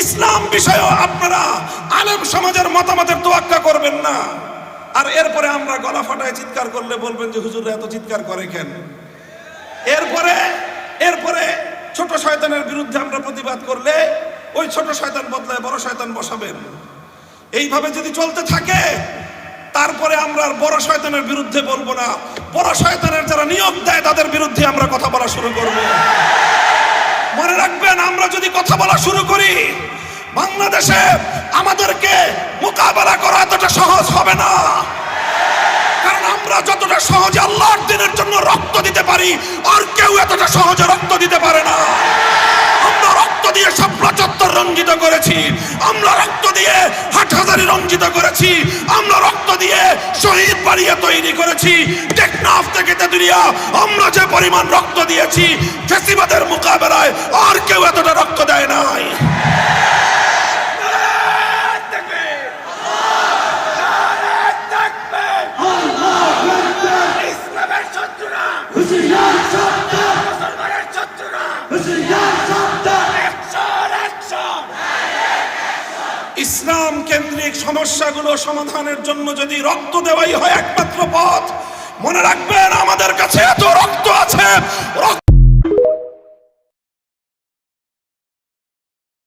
ইসলাম বিষয়েও আপনারা আলেম সমাজের মতামতের তোয়াক্কা করবেন না। আর এরপরে আমরা গলা ফাটায় চিৎকার করলে বলবেন যে হুজুর এত চিৎকার করে কেন? এরপরে এরপরে ছোট শয়তানের বিরুদ্ধে আমরা প্রতিবাদ করলে ওই ছোট শয়তান বদলায় বড় শয়তান বসাবেন। এইভাবে যদি চলতে থাকে, তারপরে আমরা আর বড় শয়তানের বিরুদ্ধে বলব না। বড় শয়তানের যারা নিয়োগ দেয়, তাদের বিরুদ্ধে আমরা কথা বলা শুরু করব। আমরা যদি কথা বলা শুরু করি, বাংলাদেশে আমাদেরকে মোকাবেলা করা এতটা সহজ হবে না। কারণ আমরা যতটা সহজে আল্লাহর দিনের জন্য রক্ত দিতে পারি, আর কেউ এতটা সহজে রক্ত দিতে পারে না। আমরা রক্ত দিয়ে শাপলা চত্বর রঞ্জিত করেছি, আমরা রক্ত দিয়ে হাট হাটহাজারি রঞ্জিত করেছি, আমরা রক্ত দিয়ে শহীদ বাড়িয়ে তৈরি করেছি। টেকনাফ থেকে তেতুলিয়া, আমরা যে পরিমাণ রক্ত দিয়েছি, ফেসিবাদের মোকাবেলায় আর কেউ এতটা ইসলাম কেন্দ্রিক সমস্যাগুলো সমাধানের জন্য যদি রক্ত দেওয়াই হয় একমাত্র পথ, মনে রাখবেন আমাদের কাছে এত রক্ত আছে। রক্ত